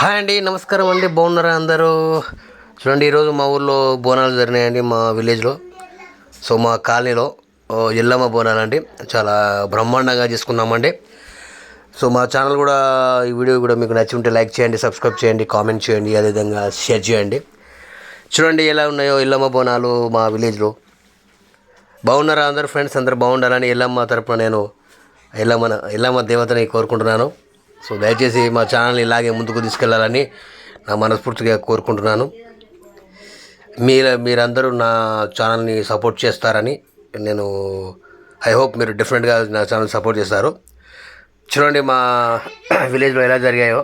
Hi అండి నమస్కారం అండి బాగున్నారా అందరూ? చూడండి ఈరోజు మా ఊర్లో బోనాలు జరిగినాయండి మా విలేజ్లో. సో మా కాలనీలో ఎల్లమ్మ బోనాలు అండి. చాలా బ్రహ్మాండంగా చేసుకున్నామండి. సో మా ఛానల్ కూడా ఈ వీడియో కూడా మీకు నచ్చి ఉంటే లైక్ చేయండి సబ్స్క్రైబ్ చేయండి కామెంట్ చేయండి అదేవిధంగా షేర్ చేయండి. చూడండి ఎలా ఉన్నాయో ఎల్లమ్మ బోనాలు మా విలేజ్లో. బాగున్నారా అందరు ఫ్రెండ్స్? అందరు బాగుండాలని ఎల్లమ్మ తరపున నేను ఎల్లమ్మ ఎల్లమ్మ దేవతని కోరుకుంటున్నాను. సో దయచేసి మా ఛానల్ని ఇలాగే ముందుకు తీసుకెళ్ళాలని నా మనస్ఫూర్తిగా కోరుకుంటున్నాను. మీరు మీరందరూ నా ఛానల్ని సపోర్ట్ చేస్తారని నేను ఐ హోప్ మీరు డిఫరెంట్గా నా ఛానల్ సపోర్ట్ చేస్తారు. చూడండి మా విలేజ్లో ఎలా జరిగాయో.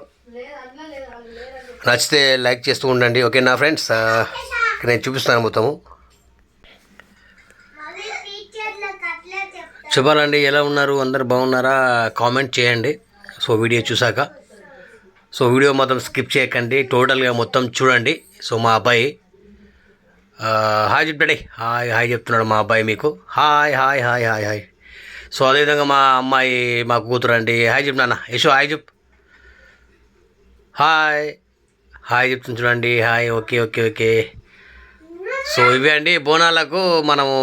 నచ్చితే లైక్ చేస్తూ ఉండండి ఓకే నా ఫ్రెండ్స్ నేను చూపిస్తాను మొత్తము. చెప్పాలండి ఎలా ఉన్నారు? అందరు బాగున్నారా? కామెంట్ చేయండి. సో వీడియో చూసాక సో వీడియో మొత్తం స్కిప్ చేయకండి. టోటల్గా మొత్తం చూడండి. సో మా అబ్బాయి హాయ్ చెప్తాడే హాయ్ హాయ్ చెప్తున్నాడు మా అబ్బాయి మీకు. Hi hi hi hi hi. So అదేవిధంగా మా అమ్మాయి మా కూతురు అండి. హాయ్ చెప్పు నాన్న. యశో హాయ్ చెప్పు. హాయ్. హాయ్ చెప్తుంది చూడండి. Hi okay okay okay. So ఇవి అండి. బోనాలకు మనము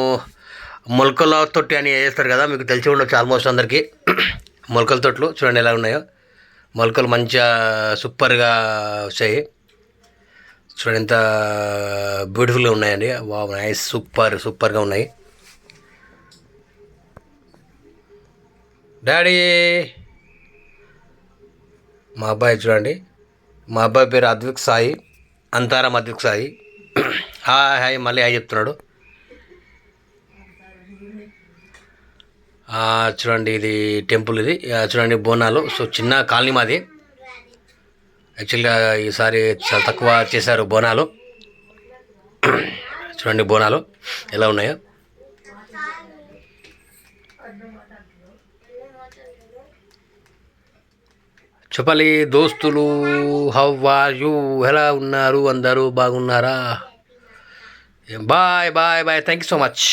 మొలకల తొట్టి అని వేస్తారు కదా మీకు తెలిసి ఉండొచ్చు ఆల్మోస్ట్ అందరికీ. మొలకల తొట్లు చూడండి ఎలా ఉన్నాయో. మొలకలు మంచిగా సూపర్గా వచ్చాయి చూడండి ఎంత బ్యూటిఫుల్గా ఉన్నాయండి. వా నైస్ సూపర్ సూపర్గా ఉన్నాయి. డాడీ! మా అబ్బాయి చూడండి. మా అబ్బాయి పేరు అద్విక్ సాయి అంతారం అద్విక్ సాయి. హాయ్ హాయ్ మళ్ళీ హాయ్ చెప్తున్నాడు. చూడండి ఇది టెంపుల్ ఇది. చూడండి బోనాలు. సో చిన్న కాలనీ మాది. యాక్చువల్గా ఈసారి చాలా తక్కువ చేశారు బోనాలు. చూడండి బోనాలు ఎలా ఉన్నాయో. చెప్పాలి దోస్తులు హౌ ఆర్ యూ? ఎలా ఉన్నారు? అందరూ బాగున్నారా? Bye bye bye. Thank you so much